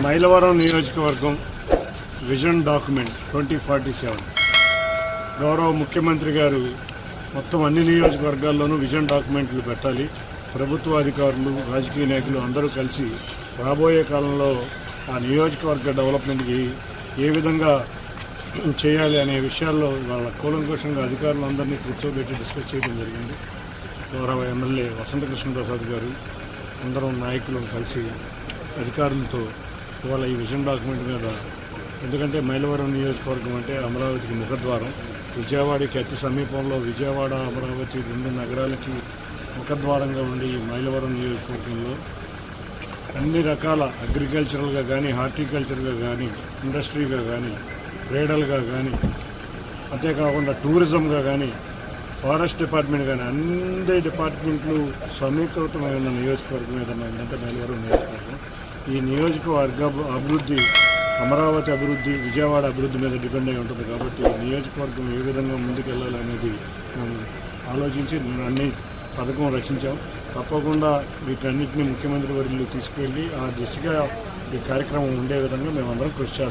మైలవరం నియోజకవర్గం vision document twenty forty seven. గౌరవ ముఖ్యమంత్రి గారు మొత్తం అన్ని నియోజకవర్గాల్లోనూ విజన్ డాక్యుమెంట్లు పెట్టాలి. ప్రభుత్వ అధికారులు రాజకీయ నాయకులు అందరూ కలిసి రాబోయే కాలంలో ఆ నియోజకవర్గ డెవలప్మెంట్కి ఏ విధంగా చేయాలి అనే విషయాల్లో వాళ్ళ కూలంకోషంగా అధికారులందరినీ కూర్చోబెట్టి డిస్కస్ చేయడం జరిగింది. గౌరవ ఎమ్మెల్యే వసంతకృష్ణ ప్రసాద్ గారు అందరం నాయకులు కలిసి అధికారులతో ఇవాళ ఈ విజన్ డాక్యుమెంట్ మీద ఎందుకంటే మైలవరం నియోజకవర్గం అంటే అమరావతికి ముఖద్వారం. విజయవాడకి అతి సమీపంలో విజయవాడ అమరావతి రెండు నగరాలకి ముఖద్వారంగా ఉండి ఈ మైలవరం నియోజకవర్గంలో అన్ని రకాల అగ్రికల్చరల్గా కానీ హార్టికల్చర్గా కానీ ఇండస్ట్రీగా కానీ క్రీడలుగా కానీ అంతేకాకుండా టూరిజంగా కానీ ఫారెస్ట్ డిపార్ట్మెంట్ కానీ అన్ని డిపార్ట్మెంట్లు సమీకృతమైన నియోజకవర్గం ఏదన్నా ఏంటంటే మైలవరం నియోజకవర్గం. ఈ నియోజకవర్గ అభివృద్ధి అమరావతి అభివృద్ధి విజయవాడ అభివృద్ధి మీద డిపెండ్ అయి ఉంటుంది కాబట్టి నియోజకవర్గం ఏ విధంగా ముందుకెళ్ళాలి అనేది మేము ఆలోచించి అన్ని పథకం రచించాం. తప్పకుండా వీటన్నిటిని ముఖ్యమంత్రి వర్యులు తీసుకెళ్ళి ఆ దిశగా ఈ కార్యక్రమం ఉండే విధంగా మేమందరం కృషి చేస్తాం.